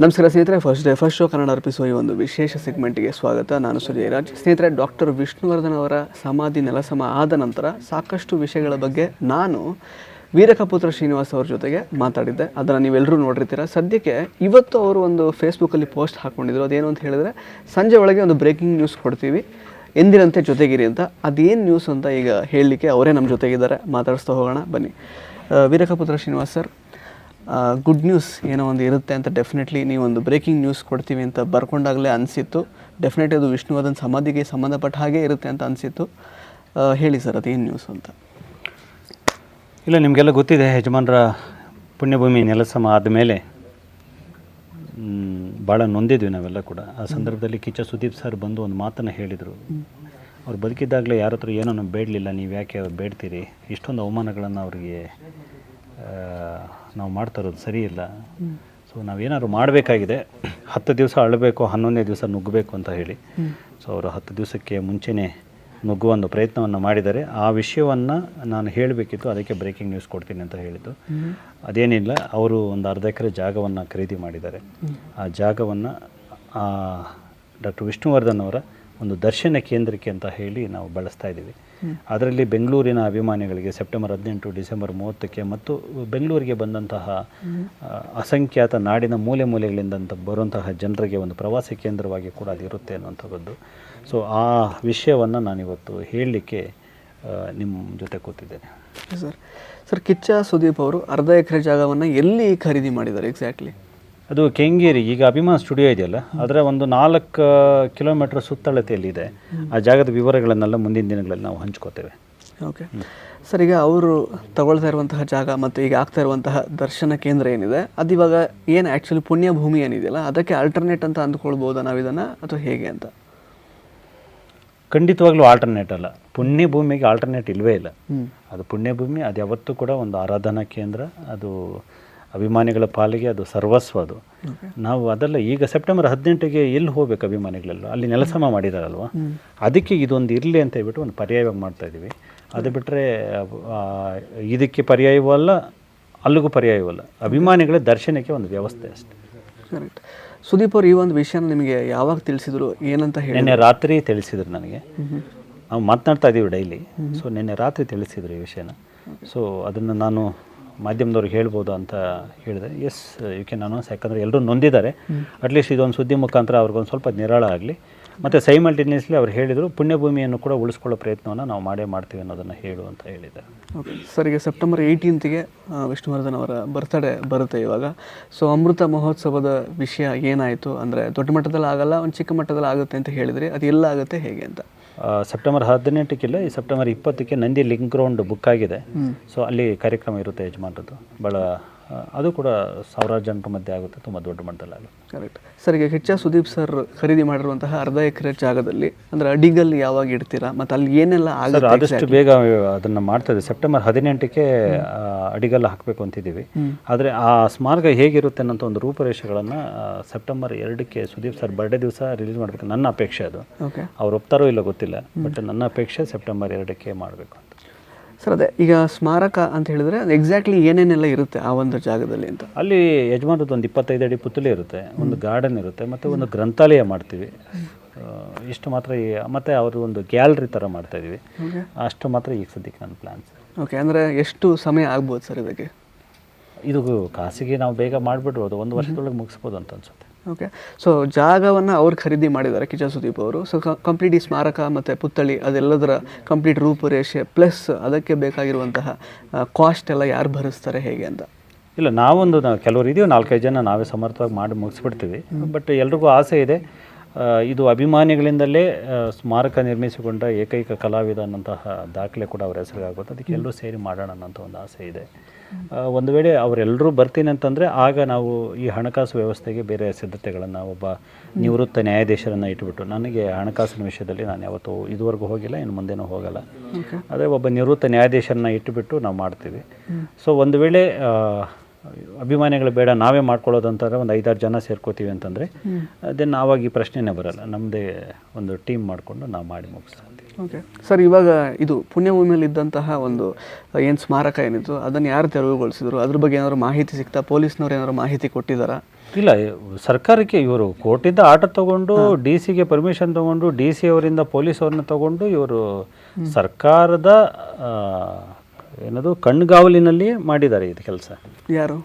ನಮಸ್ಕಾರ ಸ್ನೇಹಿತರೆ, first day first show Kannada ಅರ್ಪಿಸುವ ಈ ಒಂದು ವಿಶೇಷ ಸೆಗ್ಮೆಂಟ್ಗೆ ಸ್ವಾಗತ. ನಾನು ಸುಜಯರಾಜ್ ಸ್ನೇಹಿತರೆ ಡಾಕ್ಟರ್ ವಿಷ್ಣುವರ್ಧನ್ ಅವರ ಸಮಾಧಿ ನೆಲಸಮ ಆದ ನಂತರ ಸಾಕಷ್ಟು ವಿಷಯಗಳ ಬಗ್ಗೆ ನಾನು ವೀರಕಪುತ್ರ ಶ್ರೀನಿವಾಸ್ ಅವ್ರ ಜೊತೆಗೆ ಮಾತಾಡಿದ್ದೆ. ಅದನ್ನು ನೀವೆಲ್ಲರೂ ನೋಡಿರ್ತೀರ. ಸದ್ಯಕ್ಕೆ ಇವತ್ತು ಅವರು ಒಂದು ಫೇಸ್ಬುಕ್ಕಲ್ಲಿ ಪೋಸ್ಟ್ ಹಾಕ್ಕೊಂಡಿದ್ರು ಅದೇನು ಅಂತ ಹೇಳಿದ್ರೆ, ಸಂಜೆ ಒಳಗೆ ಒಂದು ಬ್ರೇಕಿಂಗ್ ನ್ಯೂಸ್ ಕೊಡ್ತೀವಿ. ಎಂದಿನಂತೆ ಜೊತೆಗಿರಿ ಅಂತ. ಅದೇನು ನ್ಯೂಸ್ ಅಂತ ಈಗ ಹೇಳಲಿಕ್ಕೆ ಅವರೇ ನಮ್ಮ ಜೊತೆಗಿದ್ದಾರೆ. ಮಾತಾಡಿಸ್ತಾ ಹೋಗೋಣ. ಬನ್ನಿ. Veerakaputra Srinivas sir good news ಏನೋ ಒಂದು ಇರುತ್ತೆ ಅಂತ ಡೆಫಿನೆಟ್ಲಿ ನೀವು ಒಂದು ಬ್ರೇಕಿಂಗ್ ನ್ಯೂಸ್ ಕೊಡ್ತೀವಿ ಅಂತ ಬರ್ಕೊಂಡಾಗಲೇ ಅನಿಸಿತ್ತು. ಡೆಫಿನೆಟ್ಲಿ ಅದು ವಿಷ್ಣುವರ್ಧನ್ ಸಮಾಧಿಗೆ ಸಂಬಂಧಪಟ್ಟ ಹಾಗೆ ಇರುತ್ತೆ ಅಂತ ಅನಿಸಿತ್ತು. ಹೇಳಿ ಸರ್ ಅದೇನು ನ್ಯೂಸ್ ಅಂತ? ಇಲ್ಲ, ನಿಮಗೆಲ್ಲ ಗೊತ್ತಿದೆ, ಯಜಮಾನರ ಪುಣ್ಯಭೂಮಿ ನೆಲಸಮ ಆದಮೇಲೆ ಭಾಳ ನೊಂದಿದ್ವಿ ನಾವೆಲ್ಲ ಕೂಡ. ಆ ಸಂದರ್ಭದಲ್ಲಿ ಕಿಚ್ಚ ಸುದೀಪ್ ಸರ್ ಬಂದು ಒಂದು ಮಾತನ್ನು ಹೇಳಿದರು. ಅವ್ರು ಬದುಕಿದ್ದಾಗಲೇ ಯಾರ ಏನೋ ನಾವು ಬೇಡಲಿಲ್ಲ ನೀವು ಯಾಕೆ ಬೇಡ್ತೀರಿ? ಇಷ್ಟೊಂದು ಅವಮಾನಗಳನ್ನು ಅವರಿಗೆ ನಾವು ಮಾಡ್ತಾ ಇರೋದು ಸರಿ ಇಲ್ಲ. ಸೊ ನಾವೇನಾದ್ರು ಮಾಡಬೇಕಾಗಿದೆ. ಹತ್ತು ದಿವಸ ಅಳಬೇಕು, ಹನ್ನೊಂದನೇ ದಿವಸ ನುಗ್ಗಬೇಕು ಅಂತ ಹೇಳಿ. ಸೊ ಅವರು ಹತ್ತು ದಿವಸಕ್ಕೆ ಮುಂಚೆನೇ ನುಗ್ಗುವ ಒಂದು ಪ್ರಯತ್ನವನ್ನು ಮಾಡಿದ್ದಾರೆ. ಆ ವಿಷಯವನ್ನು ನಾನು ಹೇಳಬೇಕಿತ್ತು, ಅದಕ್ಕೆ ಬ್ರೇಕಿಂಗ್ ನ್ಯೂಸ್ ಕೊಡ್ತೀನಿ ಅಂತ ಹೇಳಿದ್ದು. ಅದೇನಿಲ್ಲ, ಅವರು ಒಂದು ಅರ್ಧ ಎಕರೆ ಜಾಗವನ್ನು ಖರೀದಿ ಮಾಡಿದ್ದಾರೆ. ಆ ಜಾಗವನ್ನು ಡಾಕ್ಟರ್ ವಿಷ್ಣುವರ್ಧನ್ ಅವರ ಒಂದು ದರ್ಶನ ಕೇಂದ್ರಕ್ಕೆ ಅಂತ ಹೇಳಿ ನಾವು ಬಳಸ್ತಾ ಇದ್ದೀವಿ. ಅದರಲ್ಲಿ ಬೆಂಗಳೂರಿನ ಅಭಿಮಾನಿಗಳಿಗೆ ಸೆಪ್ಟೆಂಬರ್ ಹದಿನೆಂಟು ಡಿಸೆಂಬರ್ ಮೂವತ್ತಕ್ಕೆ ಮತ್ತು ಬೆಂಗಳೂರಿಗೆ ಬಂದಂತಹ ಅಸಂಖ್ಯಾತ ನಾಡಿನ ಮೂಲೆ ಮೂಲೆಗಳಿಂದ ಬರುವಂತಹ ಜನರಿಗೆ ಒಂದು ಪ್ರವಾಸಿ ಕೇಂದ್ರವಾಗಿ ಕೂಡ ಅದು ಇರುತ್ತೆ ಅನ್ನುವಂಥದ್ದು. ಸೊ ಆ ವಿಷಯವನ್ನು ನಾನಿವತ್ತು ಹೇಳಲಿಕ್ಕೆ ನಿಮ್ಮ ಜೊತೆ ಕೂತಿದ್ದೇನೆ. ಸರ್ ಸರ್ ಕಿಚ್ಚ ಸುದೀಪ್ ಅವರು ಅರ್ಧ ಎಕರೆ ಜಾಗವನ್ನು ಎಲ್ಲಿ ಖರೀದಿ ಮಾಡಿದ್ದಾರೆ ಎಕ್ಸಾಕ್ಟ್ಲಿ ಅದು ಕೆಂಗೇರಿ ಈಗ ಅಭಿಮಾನ್ ಸ್ಟುಡಿಯೋ ಇದೆಯಲ್ಲ ಅದರ ಒಂದು ನಾಲ್ಕು ಕಿಲೋಮೀಟರ್ ಸುತ್ತಳತೆಯಲ್ಲಿದೆ. ಆ ಜಾಗದ ವಿವರಗಳನ್ನೆಲ್ಲ ಮುಂದಿನ ದಿನಗಳಲ್ಲಿ ನಾವು ಹಂಚ್ಕೋತೇವೆ. ಓಕೆ ಸರ್ ಈಗ ಅವರು ತಗೊಳ್ತಾ ಇರುವಂತಹ ಜಾಗ ಮತ್ತು ಈಗ ಆಗ್ತಾ ಇರುವಂತಹ ದರ್ಶನ ಕೇಂದ್ರ ಏನಿದೆ ಅದು ಇವಾಗ ಏನು ಆ್ಯಕ್ಚುಲಿ ಪುಣ್ಯ ಭೂಮಿ ಏನಿದೆಯಲ್ಲ ಅದಕ್ಕೆ ಆಲ್ಟರ್ನೇಟ್ ಅಂತ ಅಂದ್ಕೊಳ್ಬೋದಾ ನಾವು ಇದನ್ನು ಅಥವಾ ಹೇಗೆ ಅಂತ? ಖಂಡಿತವಾಗ್ಲೂ ಆಲ್ಟರ್ನೇಟ್ ಅಲ್ಲ. ಪುಣ್ಯ ಭೂಮಿಗೆ ಆಲ್ಟರ್ನೇಟ್ ಇಲ್ಲವೇ ಇಲ್ಲ. ಅದು ಪುಣ್ಯ ಭೂಮಿ ಅದು ಯಾವತ್ತೂ ಕೂಡ ಒಂದು ಆರಾಧನಾ ಕೇಂದ್ರ ಅದು ಅಭಿಮಾನಿಗಳ ಪಾಲಿಗೆ ಅದು ಸರ್ವಸ್ವ ಅದು. ನಾವು ಅದೆಲ್ಲ ಈಗ ಸೆಪ್ಟೆಂಬರ್ ಹದಿನೆಂಟಿಗೆ ಎಲ್ಲಿ ಹೋಗ್ಬೇಕು ಅಭಿಮಾನಿಗಳೆಲ್ಲ? ಅಲ್ಲಿ ನೆಲಸಮ ಮಾಡಿದಾರಲ್ವ? ಅದಕ್ಕೆ ಇದೊಂದು ಇರಲಿ ಅಂತ ಹೇಳ್ಬಿಟ್ಟು ಒಂದು ಪರ್ಯಾಯವಾಗಿ ಮಾಡ್ತಾ ಇದ್ದೀವಿ. ಅದು ಬಿಟ್ಟರೆ ಇದಕ್ಕೆ ಪರ್ಯಾಯವೂ ಅಲ್ಲ ಅಲ್ಲಿಗೂ ಪರ್ಯಾಯವಲ್ಲ ಅಭಿಮಾನಿಗಳ ದರ್ಶನಕ್ಕೆ ಒಂದು ವ್ಯವಸ್ಥೆ ಅಷ್ಟೇ. ಕರೆಕ್ಟ್ ಸುದೀಪ್ ಅವರು ಈ ಒಂದು ವಿಷಯನ ನಿಮಗೆ ಯಾವಾಗ ತಿಳಿಸಿದ್ರು? ಏನಂತ ಹೇಳಿ ನಿನ್ನೆ ರಾತ್ರಿ ತಿಳಿಸಿದ್ರು ನನಗೆ. ನಾವು ಮಾತನಾಡ್ತಾ ಇದ್ದೀವಿ ಡೈಲಿ. ಸೊ ನಿನ್ನೆ ರಾತ್ರಿ ತಿಳಿಸಿದ್ರು ಈ ವಿಷಯನ. ಸೊ ಅದನ್ನು ನಾನು ಮಾಧ್ಯಮದವ್ರಿಗೆ ಹೇಳ್ಬೋದು ಅಂತ ಹೇಳಿದೆ. ಎಸ್ ಯು ಕ್ಯಾನ್ ಅನೌನ್ಸ್ ಯಾಕಂದರೆ ಎಲ್ಲರೂ ನೊಂದಿದ್ದಾರೆ. ಅಟ್ಲೀಸ್ಟ್ ಇದೊಂದು ಸುದ್ದಿ ಮುಖಾಂತರ ಅವ್ರಿಗೊಂದು ಸ್ವಲ್ಪ ನಿರಾಳ ಆಗಲಿ. ಮತ್ತು ಸೈಮಲ್ಟೇನಿಯಸ್ಲಿ ಅವ್ರು ಹೇಳಿದರು ಪುಣ್ಯಭೂಮಿಯನ್ನು ಕೂಡ ಉಳಿಸ್ಕೊಳ್ಳೋ ಪ್ರಯತ್ನವನ್ನು ನಾವು ಮಾಡೇ ಮಾಡ್ತೀವಿ ಅನ್ನೋದನ್ನು ಹೇಳು ಅಂತ ಹೇಳಿದ್ದಾರೆ. ಓಕೆ ಸರ್ ಈಗ ಸೆಪ್ಟೆಂಬರ್ ಏಯ್ಟೀನ್ತ್ಗೆ ವಿಷ್ಣುವರ್ಧನ್ ಅವರ ಬರ್ತ್ಡೇ ಬರುತ್ತೆ ಇವಾಗ. ಸೊ ಅಮೃತ ಮಹೋತ್ಸವದ ವಿಷಯ ಏನಾಯಿತು ಅಂದರೆ ದೊಡ್ಡ ಮಟ್ಟದಲ್ಲಿ ಆಗಲ್ಲ ಒಂದು ಚಿಕ್ಕ ಮಟ್ಟದಲ್ಲಿ ಆಗುತ್ತೆ ಅಂತ ಹೇಳಿದರೆ. ಅದು ಎಲ್ಲ ಆಗುತ್ತೆ ಹೇಗೆ ಅಂತ? ಸೆಪ್ಟೆಂಬರ್ ಹದಿನೆಂಟಕ್ಕಿಲ್ಲ ಈ ಸೆಪ್ಟೆಂಬರ್ ಇಪ್ಪತ್ತಕ್ಕೆ ನಂದಿ ಲಿಂಕ್ ಗ್ರೌಂಡ್ ಬುಕ್ ಆಗಿದೆ. ಸೊ ಅಲ್ಲಿ ಕಾರ್ಯಕ್ರಮ ಇರುತ್ತೆ ಯಜಮಾನ್ರದ್ದು. ಭಾಳ ಅದು ಕೂಡ ಸಾವಿರಾರು ಜನರ ಮಧ್ಯೆ ಆಗುತ್ತೆ ತುಂಬ ದೊಡ್ಡ ಮಟ್ಟದಲ್ಲಿ ಆಗುತ್ತೆ ಕರೆಕ್ಟ್ ಸರ್ ಈಗ ಹೆಚ್ಚ ಸುದೀಪ್ ಸರ್ ಖರೀದಿ ಮಾಡಿರುವಂತಹ ಅರ್ಧ ಎಕರೆ ಜಾಗದಲ್ಲಿ ಅಂದರೆ ಅಡಿಗಲ್ಲಿ ಯಾವಾಗ ಇಡ್ತೀರಾ? ಮತ್ತು ಅಲ್ಲಿ ಏನೆಲ್ಲ ಆಗುತ್ತೆ ಆದಷ್ಟು ಬೇಗ ಅದನ್ನು ಮಾಡ್ತಾ ಇದೆ ಸೆಪ್ಟೆಂಬರ್ ಹದಿನೆಂಟಕ್ಕೆ ಅಡಿಗಲ್ ಅಡಿಗಲ್ಲ ಹಾಕಬೇಕು ಅಂತಿದ್ದೀವಿ ಆದರೆ ಆ ಸ್ಮಾರಕ ಹೇಗಿರುತ್ತೆ ಅನ್ನೋಂಥ ಒಂದು ರೂಪರೇಷೆಗಳನ್ನು ಸೆಪ್ಟೆಂಬರ್ ಎರಡಕ್ಕೆ ಸುದೀಪ್ ಸರ್ ಬರ್ಡೇ ದಿವಸ ರಿಲೀಸ್ ಮಾಡಬೇಕು. ನನ್ನ ಅಪೇಕ್ಷೆ ಅದು. ಓಕೆ ಅವ್ರು ಒಪ್ತಾರೋ ಇಲ್ಲ ಗೊತ್ತಿಲ್ಲ. ಬಟ್ ನನ್ನ ಅಪೇಕ್ಷೆ ಸೆಪ್ಟೆಂಬರ್ ಎರಡಕ್ಕೆ ಮಾಡಬೇಕು ಅಂತ. ಸರ್ ಅದೇ ಈಗ ಸ್ಮಾರಕ ಅಂತ ಹೇಳಿದ್ರೆ ಅದು ಎಕ್ಸಾಕ್ಟ್ಲಿ ಏನೇನೆಲ್ಲ ಇರುತ್ತೆ ಆ ಒಂದು ಜಾಗದಲ್ಲಿ ಅಂತ? ಅಲ್ಲಿ ಯಜಮಾನದ ಒಂದು ಇಪ್ಪತ್ತೈದು ಅಡಿ ಪುತ್ತಲಿ ಇರುತ್ತೆ ಒಂದು ಗಾರ್ಡನ್ ಇರುತ್ತೆ ಮತ್ತು ಒಂದು ಗ್ರಂಥಾಲಯ ಮಾಡ್ತೀವಿ. ಇಷ್ಟು ಮಾತ್ರ ಈ ಮತ್ತು ಅವರು ಒಂದು ಗ್ಯಾಲರಿ ಥರ ಮಾಡ್ತಾ ಇದೀವಿ ಅಷ್ಟು ಮಾತ್ರ ಈಗ ಸದ್ಯಕ್ಕೆ ನನ್ನ ಪ್ಲ್ಯಾನ್ಸ್ ಓಕೆ ಅಂದರೆ ಎಷ್ಟು ಸಮಯ ಆಗ್ಬೋದು ಸರ್ ಇದಕ್ಕೆ? ಇದು ಖಾಸಗಿ ನಾವು ಬೇಗ ಮಾಡಿಬಿಡ್ಬೋದು ಒಂದು ವರ್ಷದೊಳಗೆ ಮುಗಿಸ್ಬೋದು ಅಂತ ಅನ್ಸುತ್ತೆ. ಓಕೆ ಸೊ ಜಾಗವನ್ನು ಅವ್ರು ಖರೀದಿ ಮಾಡಿದ್ದಾರೆ ಕಿಚ ಸುದೀಪ್ ಅವರು ಸೊ ಕಂಪ್ಲೀಟ್ ಈ ಸ್ಮಾರಕ ಮತ್ತು ಪುತ್ಥಳಿ ಅದೆಲ್ಲದರ ಕಂಪ್ಲೀಟ್ ರೂಪುರೇಷೆ ಪ್ಲಸ್ ಅದಕ್ಕೆ ಬೇಕಾಗಿರುವಂತಹ ಕಾಸ್ಟ್ ಎಲ್ಲ ಯಾರು ಭರಿಸ್ತಾರೆ ಹೇಗೆ ಅಂತ? ಇಲ್ಲ ನಾವೊಂದು ನಾವು ಕೆಲವರು ಇದೀವಿ ನಾಲ್ಕೈದು ಜನ ನಾವೇ ಸಮರ್ಥವಾಗಿ ಮಾಡಿ ಮುಗಿಸ್ಬಿಡ್ತೀವಿ. ಬಟ್ ಎಲ್ರಿಗೂ ಆಸೆ ಇದೆ ಇದು ಅಭಿಮಾನಿಗಳಿಂದಲೇ ಸ್ಮಾರಕ ನಿರ್ಮಿಸಿಕೊಂಡ ಏಕೈಕ ಕಲಾವಿದ ಅನ್ನೋಂತಹ ದಾಖಲೆ ಕೂಡ ಅವ್ರ ಹೆಸರಿಗಾಗುತ್ತೆ ಅದಕ್ಕೆ ಎಲ್ಲರೂ ಸೇರಿ ಮಾಡೋಣ ಅನ್ನೋಂಥ ಒಂದು ಆಸೆ ಇದೆ. ಒಂದು ವೇಳೆ ಅವರೆಲ್ಲರೂ ಬರ್ತೀನಿ ಅಂತಂದರೆ ಆಗ ನಾವು ಈ ಹಣಕಾಸು ವ್ಯವಸ್ಥೆಗೆ ಬೇರೆ ಸಿದ್ಧತೆಗಳನ್ನು ಒಬ್ಬ ನಿವೃತ್ತ ನ್ಯಾಯಾಧೀಶರನ್ನು ಇಟ್ಬಿಟ್ಟು ನನಗೆ ಹಣಕಾಸಿನ ವಿಷಯದಲ್ಲಿ ನಾನು ಯಾವತ್ತೂ ಇದುವರೆಗೂ ಹೋಗಿಲ್ಲ ಇನ್ನು ಮುಂದೆನೂ ಹೋಗಲ್ಲ. ಅದೇ ಒಬ್ಬ ನಿವೃತ್ತ ನ್ಯಾಯಾಧೀಶರನ್ನ ಇಟ್ಟುಬಿಟ್ಟು ನಾವು ಮಾಡ್ತೀವಿ. ಸೊ ಒಂದು ವೇಳೆ ಅಭಿಮಾನಿಗಳು ಬೇಡ ನಾವೇ ಮಾಡ್ಕೊಳ್ಳೋದು ಅಂತಾರೆ ಒಂದು ಐದಾರು ಜನ ಸೇರ್ಕೋತೀವಿ ಅಂತಂದರೆ ದೆನ್ ಆವಾಗ ಈ ಪ್ರಶ್ನೆನೇ ಬರಲ್ಲ ನಮ್ಮದೇ ಒಂದು ಟೀಮ್ ಮಾಡಿಕೊಂಡು ನಾವು ಮಾಡಿ ಮುಗಿಸ್ತೀವಿ ಓಕೆ. ಸರ್ ಇವಾಗ ಇದು ಪುಣ್ಯಭೂಮಿಯಲ್ಲಿ ಇದ್ದಂತಹ ಒಂದು ಏನು ಸ್ಮಾರಕ ಏನಿತ್ತು ಅದನ್ನು ಯಾರು ತೆರವುಗೊಳಿಸಿದ್ರು? ಅದ್ರ ಬಗ್ಗೆ ಏನಾದ್ರು ಮಾಹಿತಿ ಸಿಗ್ತಾ ಪೊಲೀಸ್ನವ್ರು ಏನಾದ್ರು ಮಾಹಿತಿ ಕೊಟ್ಟಿದ್ದಾರಾ? ಇಲ್ಲ ಸರ್ಕಾರಕ್ಕೆ ಇವರು ಕೋರ್ಟಿಂದ ಆಟ ತಗೊಂಡು ಡಿ ಸಿಗೆ ಪರ್ಮಿಷನ್ ತಗೊಂಡು ಡಿ ಸಿ ಅವರಿಂದ ಪೊಲೀಸ್ ಅವ್ರನ್ನ ತಗೊಂಡು ಇವರು ಸರ್ಕಾರದ ಏನದು? ಕಣ್ಗಾವಲಿನಲ್ಲಿ ಮಾಡಿದ್ದಾರೆ ಇದು ಕೆಲಸ. ಯಾರು?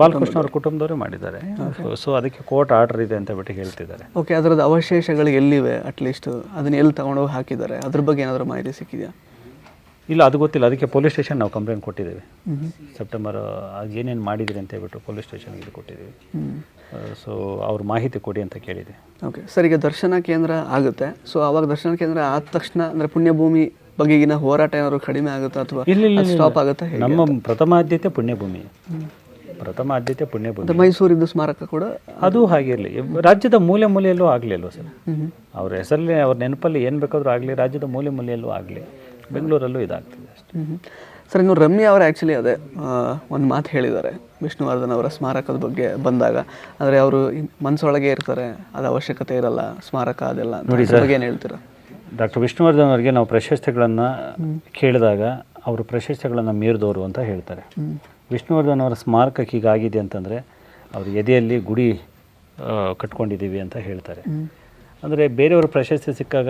ಬಾಲಕೃಷ್ಣ ಅವ್ರ ಕುಟುಂಬದವರೇ. ಮಾಡಿದ್ದಾರೆ. ಸೊ ಅದಕ್ಕೆ ಕೋರ್ಟ್ ಆರ್ಡರ್ ಇದೆ ಅಂತ ಬಿಟ್ಟು ಹೇಳ್ತಿದ್ದಾರೆ. ಓಕೆ ಅದರದ್ದು ಅವಶೇಷಗಳು ಎಲ್ಲಿವೆ? ಅಟ್ಲೀಸ್ಟ್ ಅದನ್ನ ಎಲ್ಲಿ ತಗೊಂಡೋಗಿ ಹಾಕಿದ್ದಾರೆ? ಅದ್ರ ಬಗ್ಗೆ ಏನಾದರೂ ಮಾಹಿತಿ ಸಿಕ್ಕಿದೆಯಾ? ಇಲ್ಲ ಅದು ಗೊತ್ತಿಲ್ಲ. ಅದಕ್ಕೆ ಪೊಲೀಸ್ ಸ್ಟೇಷನ್ ನಾವು ಕಂಪ್ಲೇಂಟ್ ಕೊಟ್ಟಿದ್ದೇವೆ. ಸೆಪ್ಟೆಂಬರ್ ಏನೇನು ಮಾಡಿದ್ರಿ ಅಂತ ಹೇಳ್ಬಿಟ್ಟು ಪೊಲೀಸ್ ಸ್ಟೇಷನ್ ಇದು ಕೊಟ್ಟಿದ್ದೀವಿ. ಸೊ ಅವ್ರ ಮಾಹಿತಿ ಕೊಡಿ ಅಂತ ಕೇಳಿದೆ ಓಕೆ ಸರ್ ಈಗ ದರ್ಶನ ಕೇಂದ್ರ ಆಗುತ್ತೆ. ಸೊ ಅವಾಗ ದರ್ಶನ ಕೇಂದ್ರ ಆದ ತಕ್ಷಣ ಅಂದರೆ ಪುಣ್ಯಭೂಮಿ ಬಗೆಗಿನ ಹೋರಾಟ ಏನಾದ್ರು ಕಡಿಮೆ ಆಗುತ್ತಾ ಅಥವಾ ಸ್ಟಾಪ್ ಆಗುತ್ತಾ ನಮ್ಮ ಪ್ರಥಮ ಆದ್ಯತೆ ಪುಣ್ಯಭೂಮಿ. ಪ್ರಥಮ ಆದ್ಯತೆ ಪುಣ್ಯಭೂಮಿ. ಮೈಸೂರಿದ್ದು ಸ್ಮಾರಕ ಕೂಡ ಅದು ಹಾಗೆ ಇರಲಿ. ರಾಜ್ಯದ ಮೂಲೆ ಮೂಲೆಯಲ್ಲೂ ಆಗಲಿ ಅಲ್ವ ಸರ್? ಅವ್ರ ಹೆಸರಲ್ಲಿ ಅವ್ರ ನೆನಪಲ್ಲಿ ಏನು ಬೇಕಾದರೂ ಆಗಲಿ ರಾಜ್ಯದ ಮೂಲೆ ಮೂಲೆಯಲ್ಲೂ ಆಗಲಿ. ಬೆಂಗಳೂರಲ್ಲೂ ಇದಾಗ್ತಿದೆ ಅಷ್ಟೇ. ಸರ್ ಇನ್ನು ರಮ್ಯ ಅವರು ಆ್ಯಕ್ಚುಲಿ ಅದೇ ಒಂದು ಮಾತು ಹೇಳಿದ್ದಾರೆ ವಿಷ್ಣುವರ್ಧನ್ ಅವರ ಸ್ಮಾರಕದ ಬಗ್ಗೆ ಬಂದಾಗ. ಅಂದರೆ ಅವರು ಮನಸ್ಸೊಳಗೆ ಇರ್ತಾರೆ ಅದು ಅವಶ್ಯಕತೆ ಇರಲ್ಲ ಸ್ಮಾರಕ ಅದೆಲ್ಲ ಅಂತ. ಸರ್ ಏನು ಹೇಳ್ತೀರಾ? ಡಾಕ್ಟರ್ ವಿಷ್ಣುವರ್ಧನ್ ಅವರಿಗೆ ನಾವು ಪ್ರಶಸ್ತಿಗಳನ್ನು ಕೇಳಿದಾಗ ಅವರು ಪ್ರಶಸ್ತಿಗಳನ್ನು ಮೀರಿದವರು ಅಂತ ಹೇಳ್ತಾರೆ. ವಿಷ್ಣುವರ್ಧನ್ ಅವರ ಸ್ಮಾರಕಕ್ಕೆ ಹೀಗಾಗಿದೆ ಅಂತಂದರೆ ಅವರು ಎದೆಯಲ್ಲಿ ಗುಡಿ ಕಟ್ಕೊಂಡಿದ್ದೀವಿ ಅಂತ ಹೇಳ್ತಾರೆ. ಅಂದರೆ ಬೇರೆಯವ್ರ ಪ್ರಶಸ್ತಿ ಸಿಕ್ಕಾಗ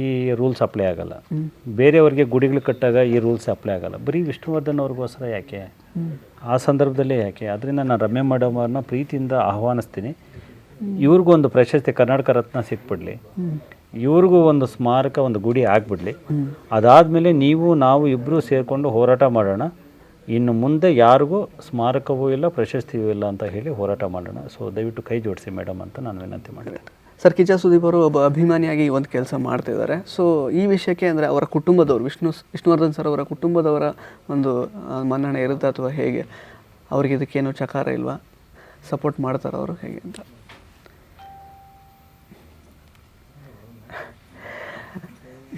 ಈ ರೂಲ್ಸ್ ಅಪ್ಲೈ ಆಗಲ್ಲ. ಬೇರೆಯವ್ರಿಗೆ ಗುಡಿಗಳು ಕಟ್ಟಾಗ ಈ ರೂಲ್ಸ್ ಅಪ್ಲೈ ಆಗಲ್ಲ. ಬರೀ ವಿಷ್ಣುವರ್ಧನ್ ಅವ್ರಿಗೋಸ್ಕರ ಯಾಕೆ? ಆ ಸಂದರ್ಭದಲ್ಲೇ ಯಾಕೆ? ಅದರಿಂದ ನಾನು ರಮ್ಯ ಮೇಡಮ್ ಅವ್ರನ್ನ ಪ್ರೀತಿಯಿಂದ ಆಹ್ವಾನಿಸ್ತೀನಿ. ಇವ್ರಿಗೂ ಒಂದು ಪ್ರಶಸ್ತಿ ಕರ್ನಾಟಕ ರತ್ನ ಸಿಕ್ಬಿಡ್ಲಿ. ಇವ್ರಿಗೂ ಒಂದು ಸ್ಮಾರಕ, ಒಂದು ಗುಡಿ ಆಗ್ಬಿಡ್ಲಿ. ಅದಾದಮೇಲೆ ನೀವು, ನಾವು ಇಬ್ಬರೂ ಸೇರಿಕೊಂಡು ಹೋರಾಟ ಮಾಡೋಣ. ಇನ್ನು ಮುಂದೆ ಯಾರಿಗೂ ಸ್ಮಾರಕವೂ ಇಲ್ಲ, ಪ್ರಶಸ್ತಿಯೂ ಇಲ್ಲ ಅಂತ ಹೇಳಿ ಹೋರಾಟ ಮಾಡೋಣ. ಸೊ ದಯವಿಟ್ಟು ಕೈ ಜೋಡಿಸಿ ಮೇಡಮ್ ಅಂತ ನಾನು ವಿನಂತಿ ಮಾಡಿದೆ ಸರ್ ಕಿಚಾ ಸುದೀಪ್ ಅವರು ಒಬ್ಬ ಅಭಿಮಾನಿಯಾಗಿ ಒಂದು ಕೆಲಸ ಮಾಡ್ತಿದ್ದಾರೆ ಸೊ ಈ ವಿಷಯಕ್ಕೆ ಅಂದರೆ ಅವರ ಕುಟುಂಬದವರು, ವಿಷ್ಣು, ವಿಷ್ಣುವರ್ಧನ್ ಸರ್ ಅವರ ಕುಟುಂಬದವರ ಒಂದು ಮನ್ನಣೆ ಇರುತ್ತೆ ಅಥವಾ ಹೇಗೆ? ಅವ್ರಿಗೆ ಇದಕ್ಕೇನು ಚಕಾರ ಇಲ್ವಾ? ಸಪೋರ್ಟ್ ಮಾಡ್ತಾರೆ ಅವರು ಹೇಗೆ ಅಂತ.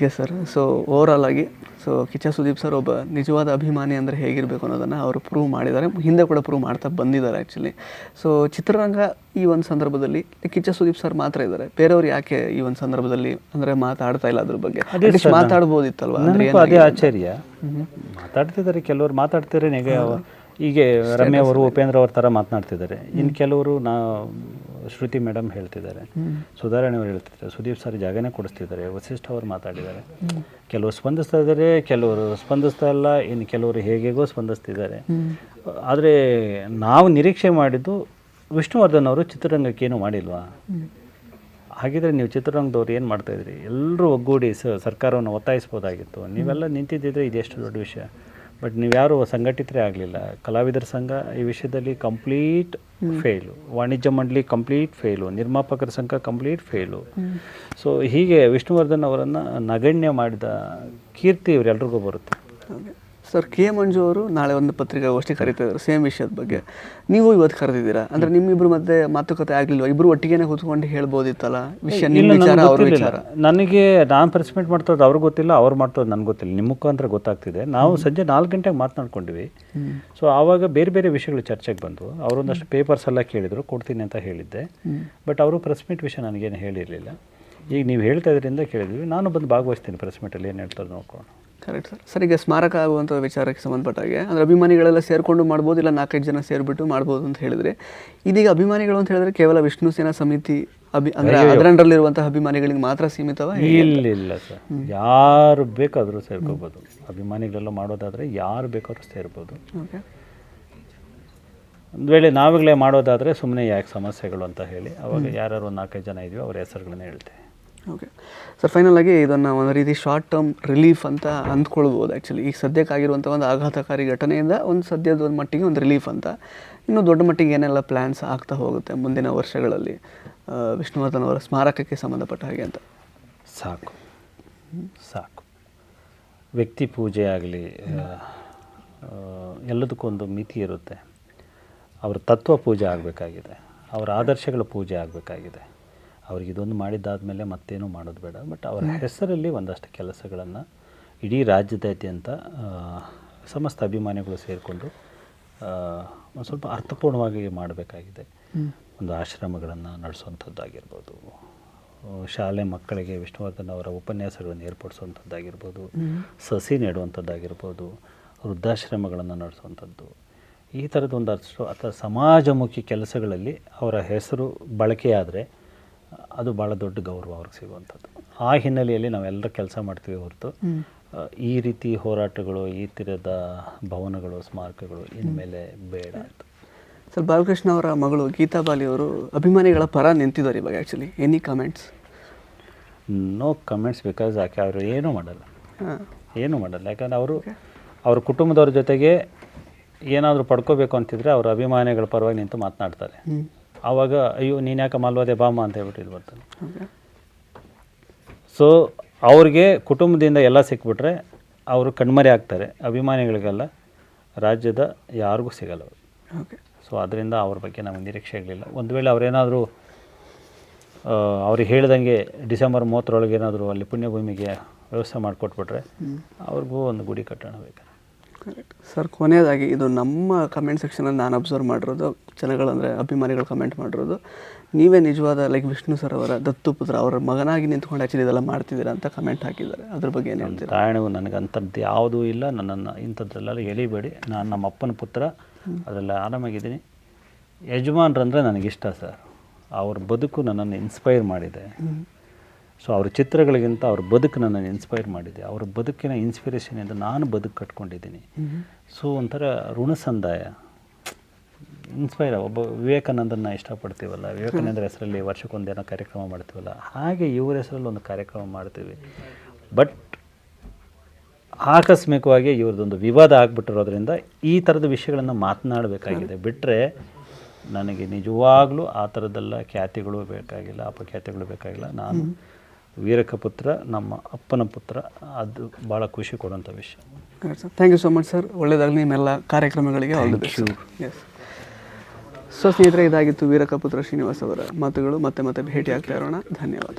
Yes sir. ಸೊ ಓವರಾಲ್ ಆಗಿ ಸೊ ಕಿಚ್ಚ ಸುದೀಪ್ ಸರ್ ಒಬ್ಬ ನಿಜವಾದ ಅಭಿಮಾನಿ ಅಂದರೆ ಹೇಗಿರಬೇಕು ಅನ್ನೋದನ್ನು ಅವರು ಪ್ರೂವ್ ಮಾಡಿದ್ದಾರೆ. ಹಿಂದೆ ಕೂಡ ಪ್ರೂವ್ ಮಾಡ್ತಾ ಬಂದಿದ್ದಾರೆ ಆ್ಯಕ್ಚುಲಿ ಸೊ ಚಿತ್ರರಂಗ ಈ ಒಂದು ಸಂದರ್ಭದಲ್ಲಿ ಕಿಚ್ಚ ಸುದೀಪ್ ಸರ್ ಮಾತ್ರ ಇದ್ದಾರೆ. ಬೇರೆಯವ್ರು ಯಾಕೆ ಈ ಒಂದು ಸಂದರ್ಭದಲ್ಲಿ ಅಂದರೆ ಮಾತಾಡ್ತಾ ಇಲ್ಲ ಅದ್ರ ಬಗ್ಗೆ? ಮಾತಾಡ್ಬೋದಿತ್ತಲ್ವ? ಅದೇ ಆಶ್ಚರ್ಯ. ಮಾತಾಡ್ತಿದ್ದಾರೆ ಕೆಲವರು ಮಾತಾಡ್ತಿದ್ರೆ ಹೀಗೆ ರಮ್ಯ ಅವರು ಉಪೇಂದ್ರ ಅವ್ರ ಥರ ಮಾತನಾಡ್ತಿದ್ದಾರೆ. ಇನ್ನು ಕೆಲವರು ನಾ ಶ್ರುತಿ ಮೇಡಮ್ ಹೇಳ್ತಿದ್ದಾರೆ. ಸುಧಾರಣೆ ಅವರು ಹೇಳ್ತಿದ್ದಾರೆ. ಸುದೀಪ್ ಸರ್ ಜಾಗನೇ ಕೊಡಿಸ್ತಿದ್ದಾರೆ. ವಸಿಷ್ಠ ಅವರು ಮಾತಾಡಿದ್ದಾರೆ. ಕೆಲವರು ಸ್ಪಂದಿಸ್ತಾ ಇದ್ದಾರೆ ಕೆಲವರು ಸ್ಪಂದಿಸ್ತಾ ಇಲ್ಲ ಇನ್ನು ಕೆಲವರು ಹೇಗೆಗೋ ಸ್ಪಂದಿಸ್ತಿದ್ದಾರೆ. ಆದರೆ ನಾವು ನಿರೀಕ್ಷೆ ಮಾಡಿದ್ದು ವಿಷ್ಣುವರ್ಧನ್ ಅವರು ಚಿತ್ರರಂಗಕ್ಕೆ ಏನು ಮಾಡಿಲ್ವಾ? ಹಾಗಿದ್ರೆ ನೀವು ಚಿತ್ರರಂಗದವ್ರು ಏನು ಮಾಡ್ತಾಯಿದ್ರಿ ಎಲ್ಲರೂ ಒಗ್ಗೂಡಿ ಸರ್ಕಾರವನ್ನು ಒತ್ತಾಯಿಸ್ಬೋದಾಗಿತ್ತು. ನೀವೆಲ್ಲ ನಿಂತಿದ್ದಿದ್ರೆ ಇದೆಷ್ಟು ದೊಡ್ಡ ವಿಷಯ. ಬಟ್ ನೀವ್ಯಾರು ಸಂಘಟಿತರೇ ಆಗಲಿಲ್ಲ. ಕಲಾವಿದರ ಸಂಘ ಈ ವಿಷಯದಲ್ಲಿ ಕಂಪ್ಲೀಟ್ ಫೇಲು. ವಾಣಿಜ್ಯ ಮಂಡಳಿ ಕಂಪ್ಲೀಟ್ ಫೇಲು. ನಿರ್ಮಾಪಕರ ಸಂಘ ಕಂಪ್ಲೀಟ್ ಫೇಲು. ಸೊ ಹೀಗೆ ವಿಷ್ಣುವರ್ಧನ್ ಅವರನ್ನು ನಗಣ್ಯ ಮಾಡಿದ ಕೀರ್ತಿ ಇವರೆಲ್ರಿಗೂ ಬರುತ್ತೆ. ಸರ್ ಕೆ ಮಂಜು ಅವರು ನಾಳೆ ಒಂದು ಪತ್ರಿಕಾಗೋಷ್ಠಿ ಕರೀತಾ ಇದ್ದಾರೆ ಸೇಮ್ ವಿಷಯದ ಬಗ್ಗೆ. ನೀವು ಇವತ್ತು ಕರೆದಿದ್ದೀರಾ? ಅಂದ್ರೆ ನಿಮ್ಮಿಬ್ರು ಮಧ್ಯೆ ಮಾತುಕತೆ ಆಗಲಿಲ್ಲ ಇಬ್ರು ಒಟ್ಟಿಗೆನೆ ಕೂತ್ಕೊಂಡು ಹೇಳ್ಬೋದಿತ್ತಲ್ಲ ವಿಷಯ ನಿಮ್ಮ ವಿಚಾರ ಅವ್ರ ವಿಚಾರ? ನನಗೆ ನಾನು ಪ್ರೆಸ್ಮೆಂಟ್ ಮಾಡ್ತೋದು ಅವ್ರಿಗೆ ಗೊತ್ತಿಲ್ಲ ಅವ್ರು ಮಾಡ್ತೋದು ನನಗೆ ಗೊತ್ತಿಲ್ಲ. ನಿಮ್ಮ ಮುಖಾಂತರ ಗೊತ್ತಾಗ್ತಿದೆ. ನಾವು ಸಂಜೆ ನಾಲ್ಕು ಗಂಟೆಗೆ ಮಾತನಾಡ್ಕೊಂಡ್ವಿ ಸೊ ಆವಾಗ ಬೇರೆ ಬೇರೆ ವಿಷಯಗಳು ಚರ್ಚೆಗೆ ಬಂದವು. ಅವರೊಂದಷ್ಟು ಪೇಪರ್ಸ್ ಎಲ್ಲ ಕೇಳಿದರು ಕೊಡ್ತೀನಿ ಅಂತ ಹೇಳಿದ್ದೆ. ಬಟ್ ಅವರು ಪ್ರೆಸ್ಮೆಂಟ್ ವಿಷಯ ನನಗೇನು ಹೇಳಿರಲಿಲ್ಲ. ಈಗ ನೀವು ಹೇಳ್ತಾ ಇದ್ರಿಂದ ಕೇಳಿದ್ವಿ. ನಾನು ಬಂದು ಭಾಗವಹಿಸ್ತೀನಿ ಪ್ರೆಸ್ ಮೀಟಲ್ಲಿ ಏನು ಹೇಳ್ತಾರೆ ನೋಡ್ಕೊಂಡು ಕರೆಕ್ಟ್ ಸರ್ ಸರ್ ಈಗ ಸ್ಮಾರಕ ಆಗುವಂಥ ವಿಚಾರಕ್ಕೆ ಸಂಬಂಧಪಟ್ಟಾಗೆ ಅಂದರೆ ಅಭಿಮಾನಿಗಳೆಲ್ಲ ಸೇರಿಕೊಂಡು ಮಾಡ್ಬೋದು ಇಲ್ಲ ನಾಲ್ಕೈದು ಜನ ಸೇರಿಬಿಟ್ಟು ಮಾಡ್ಬೋದು ಅಂತ ಹೇಳಿದ್ರೆ ಇದೀಗ ಅಭಿಮಾನಿಗಳು ಅಂತ ಹೇಳಿದ್ರೆ ಕೇವಲ ವಿಷ್ಣು ಸೇನಾ ಸಮಿತಿ ಅಭಿ ಅಂದರೆ ಅದರಲ್ಲಿರುವಂತಹ ಅಭಿಮಾನಿಗಳಿಗೆ ಮಾತ್ರ ಸೀಮಿತವ ಇಲ್ಲ ಇಲ್ಲ ಸರ್. ಯಾರು ಬೇಕಾದರೂ ಸೇರ್ಕೋಬೋದು. ಅಭಿಮಾನಿಗಳೆಲ್ಲ ಮಾಡೋದಾದರೆ ಯಾರು ಬೇಕಾದ್ರೂ ಸೇರ್ಬೋದು. ಓಕೆ. ಒಂದು ವೇಳೆ ನಾವುಗಳೇ ಮಾಡೋದಾದರೆ ಸುಮ್ಮನೆ ಯಾಕೆ ಸಮಸ್ಯೆಗಳು ಅಂತ ಹೇಳಿ ಅವಾಗ ಯಾರು ಒಂದು ನಾಲ್ಕೈದು ಜನ ಇದ್ದೀವಿ ಅವ್ರ ಹೆಸರುಗಳನ್ನ ಹೇಳ್ತೇವೆ ಓಕೆ ಸರ್ ಫೈನಲ್ ಆಗಿ ಇದನ್ನು ಒಂದು ರೀತಿ ಶಾರ್ಟ್ ಟರ್ಮ್ ರಿಲೀಫ್ ಅಂತ ಅಂದ್ಕೊಳ್ಬೋದು ಆ್ಯಕ್ಚುಲಿ ಈಗ ಸದ್ಯಕ್ಕಾಗಿರುವಂಥ ಒಂದು ಆಘಾತಕಾರಿ ಘಟನೆಯಿಂದ ಒಂದು ಸದ್ಯದ ಒಂದು ಮಟ್ಟಿಗೆ ಒಂದು ರಿಲೀಫ್ ಅಂತ. ಇನ್ನು ದೊಡ್ಡ ಮಟ್ಟಿಗೆ ಏನೆಲ್ಲ ಪ್ಲ್ಯಾನ್ಸ್ ಆಗ್ತಾ ಹೋಗುತ್ತೆ ಮುಂದಿನ ವರ್ಷಗಳಲ್ಲಿ? ವಿಷ್ಣುವರ್ಧನ್ ಅವರ ಸ್ಮಾರಕಕ್ಕೆ ಸಂಬಂಧಪಟ್ಟ ಹಾಗೆ ಅಂತ. ಸಾಕು. ಸಾಕು. ವ್ಯಕ್ತಿ ಪೂಜೆ ಆಗಲಿ ಎಲ್ಲದಕ್ಕೂ ಒಂದು ಮಿತಿ ಇರುತ್ತೆ. ಅವರ ತತ್ವ ಪೂಜೆ ಆಗಬೇಕಾಗಿದೆ. ಅವರ ಆದರ್ಶಗಳ ಪೂಜೆ ಆಗಬೇಕಾಗಿದೆ. ಅವ್ರಿಗೆ ಇದೊಂದು ಮಾಡಿದ್ದಾದಮೇಲೆ ಮತ್ತೇನು ಮಾಡೋದು ಬೇಡ. ಬಟ್ ಅವರ ಹೆಸರಲ್ಲಿ ಒಂದಷ್ಟು ಕೆಲಸಗಳನ್ನು ಇಡೀ ರಾಜ್ಯದಾದ್ಯಂತ ಸಮಸ್ತ ಅಭಿಮಾನಿಗಳು ಸೇರಿಕೊಂಡು ಒಂದು ಸ್ವಲ್ಪ ಅರ್ಥಪೂರ್ಣವಾಗಿ ಮಾಡಬೇಕಾಗಿದೆ. ಒಂದು ಆಶ್ರಮಗಳನ್ನು ನಡೆಸುವಂಥದ್ದಾಗಿರ್ಬೋದು ಶಾಲೆ ಮಕ್ಕಳಿಗೆ ವಿಷ್ಣುವರ್ಧನ್ ಅವರ ಉಪನ್ಯಾಸಗಳನ್ನು ಏರ್ಪಡಿಸುವಂಥದ್ದಾಗಿರ್ಬೋದು ಸಸಿ ನೆಡುವಂಥದ್ದಾಗಿರ್ಬೋದು. ವೃದ್ಧಾಶ್ರಮಗಳನ್ನು ನಡೆಸುವಂಥದ್ದು ಈ ಥರದ ಅಷ್ಟು ಅಥವಾ ಸಮಾಜಮುಖಿ ಕೆಲಸಗಳಲ್ಲಿ ಅವರ ಹೆಸರು ಬಳಕೆಯಾದರೆ ಅದು ಭಾಳ ದೊಡ್ಡ ಗೌರವ ಅವ್ರಿಗೆ ಸಿಗುವಂಥದ್ದು. ಆ ಹಿನ್ನೆಲೆಯಲ್ಲಿ ನಾವೆಲ್ಲರೂ ಕೆಲಸ ಮಾಡ್ತೀವಿ ಹೊರತು. ಈ ರೀತಿ ಹೋರಾಟಗಳು ಈ ಥರದ ಭವನಗಳು ಸ್ಮಾರಕಗಳು ಇನ್ಮೇಲೆ ಬೇಡ ಅಂತ. ಸರ್ ಬಾಲಕೃಷ್ಣ ಅವರ ಮಗಳು ಗೀತಾ ಬಾಲಿ ಅವರು ಅಭಿಮಾನಿಗಳ ಪರ ನಿಂತಿದ್ದಾರೆ ಇವಾಗ actually any comments no comments because ಆಕೆ ಅವರು ಏನೂ ಮಾಡಲ್ಲ. ಏನೂ ಮಾಡಲ್ಲ. ಯಾಕಂದ್ರೆ ಅವರು ಅವ್ರ ಕುಟುಂಬದವ್ರ ಜೊತೆಗೆ ಏನಾದರೂ ಪಡ್ಕೋಬೇಕು ಅಂತಿದ್ರೆ ಅವ್ರ ಅಭಿಮಾನಿಗಳ ಪರವಾಗಿ ನಿಂತು ಮಾತನಾಡ್ತಾರೆ. ಆವಾಗ ಅಯ್ಯೋ ನೀನು ಯಾಕೆ ಮಲ್ವಾದೆ ಬಾಮ ಅಂತ ಹೇಳ್ಬಿಟ್ಟು ಇಲ್ಲಿ ಬರ್ತಾನೆ ಸೊ ಅವ್ರಿಗೆ ಕುಟುಂಬದಿಂದ ಎಲ್ಲ ಸಿಕ್ಬಿಟ್ರೆ ಅವರು ಕಣ್ಮರೆ ಆಗ್ತಾರೆ ಅಭಿಮಾನಿಗಳಿಗೆಲ್ಲ ರಾಜ್ಯದ ಯಾರಿಗೂ ಸಿಗಲ್ಲ ಅವರು. ಸೊ ಅದರಿಂದ ಅವ್ರ ಬಗ್ಗೆ ನಮಗೆ ನಿರೀಕ್ಷೆ ಇರಲಿಲ್ಲ ಒಂದು ವೇಳೆ ಅವರೇನಾದರೂ ಅವ್ರಿಗೆ ಹೇಳ್ದಂಗೆ ಡಿಸೆಂಬರ್ ಮೂವತ್ತರೊಳಗೆ ಏನಾದರೂ ಅಲ್ಲಿ ಪುಣ್ಯಭೂಮಿಗೆ ವ್ಯವಸ್ಥೆ ಮಾಡಿಕೊಟ್ಬಿಟ್ರೆ ಅವ್ರಿಗೂ ಒಂದು ಗುಡಿ ಕಟ್ಟೋಣ ಬೇಕಾರೆ ಕರೆಕ್ಟ್ ಸರ್ ಕೊನೆಯದಾಗಿ ಇದು ನಮ್ಮ ಕಮೆಂಟ್ ಸೆಕ್ಷನಲ್ಲಿ ನಾನು ಅಬ್ಸರ್ವ್ ಮಾಡಿರೋದು ಜನಗಳಂದರೆ ಅಭಿಮಾನಿಗಳು ಕಮೆಂಟ್ ಮಾಡಿರೋದು. ನೀವೇ ನಿಜವಾದ ಲೈಕ್ ವಿಷ್ಣು ಸರ್ ಅವರ ದತ್ತು ಪುತ್ರ ಅವರ ಮಗನಾಗಿ ನಿಂತ್ಕೊಂಡು ಆ್ಯಕ್ಚುಲಿ ಇದೆಲ್ಲ ಮಾಡ್ತಿದ್ದೀರಾ ಅಂತ ಕಮೆಂಟ್ ಹಾಕಿದ್ದಾರೆ. ಅದ್ರ ಬಗ್ಗೆ ಏನು ಹೇಳ್ತೀರಾ? ರಾಯಣವು ನನಗೆ ಅಂಥದ್ದು ಯಾವುದೂ ಇಲ್ಲ. ನನ್ನನ್ನು ಇಂಥದ್ರಲ್ಲೆಲ್ಲ ಎಳಿಬೇಡಿ. ನಾನು ನಮ್ಮ ಅಪ್ಪನ ಪುತ್ರ. ಅದರಲ್ಲಿ ಆರಾಮಾಗಿದ್ದೀನಿ. ಯಜಮಾನ್ರಂದರೆ ನನಗಿಷ್ಟ ಸರ್ ಅವ್ರ ಬದುಕು ನನ್ನನ್ನು ಇನ್ಸ್ಪೈರ್ ಮಾಡಿದೆ. ಸೊ ಅವ್ರ ಚಿತ್ರಗಳಿಗಿಂತ ಅವ್ರ ಬದುಕು ನನ್ನನ್ನು ಇನ್ಸ್ಪೈರ್ ಮಾಡಿದೆ. ಅವ್ರ ಬದುಕಿನ ಇನ್ಸ್ಪಿರೇಷನಿಂದ ನಾನು ಬದುಕು ಕಟ್ಕೊಂಡಿದ್ದೀನಿ. ಸೊ ಒಂಥರ ಋಣ ಸಂದಾಯ. ಇನ್ಸ್ಪೈರ್ ಒಬ್ಬ ವಿವೇಕಾನಂದನ ಇಷ್ಟಪಡ್ತೀವಲ್ಲ ವಿವೇಕಾನಂದರ ಹೆಸರಲ್ಲಿ ವರ್ಷಕ್ಕೊಂದೇನೋ ಕಾರ್ಯಕ್ರಮ ಮಾಡ್ತೀವಲ್ಲ ಹಾಗೆ ಇವ್ರ ಹೆಸರಲ್ಲಿ ಒಂದು ಕಾರ್ಯಕ್ರಮ ಮಾಡ್ತೀವಿ. ಬಟ್ ಆಕಸ್ಮಿಕವಾಗಿ ಇವ್ರದ್ದೊಂದು ವಿವಾದ ಆಗಿಬಿಟ್ಟಿರೋದ್ರಿಂದ ಈ ಥರದ ವಿಷಯಗಳನ್ನು ಮಾತನಾಡಬೇಕಾಗಿದೆ. ಬಿಟ್ಟರೆ ನನಗೆ ನಿಜವಾಗ್ಲೂ ಆ ಥರದ್ದೆಲ್ಲ ಖ್ಯಾತಿಗಳು ಬೇಕಾಗಿಲ್ಲ ಅಪಖ್ಯಾತಿಗಳು ಬೇಕಾಗಿಲ್ಲ. ನಾನು ವೀರಕ ಪುತ್ರ ನಮ್ಮ ಅಪ್ಪನ ಪುತ್ರ ಅದು ಭಾಳ ಖುಷಿ ಕೊಡುವಂಥ ವಿಷಯ. Sir thank you so much sir ಒಳ್ಳೆಯದಾಗಲಿ ನಿಮ್ಮೆಲ್ಲ ಕಾರ್ಯಕ್ರಮಗಳಿಗೆ all the best yes so ಸ್ನೇಹಿತರೆ ಇದಾಗಿತ್ತು ವೀರಕಪುತ್ರ ಶ್ರೀನಿವಾಸ್ ಅವರ ಮಾತುಗಳು. ಮತ್ತೆ ಮತ್ತೆ ಭೇಟಿ ಆಗ್ತಾ ಇರೋಣ. ಧನ್ಯವಾದ.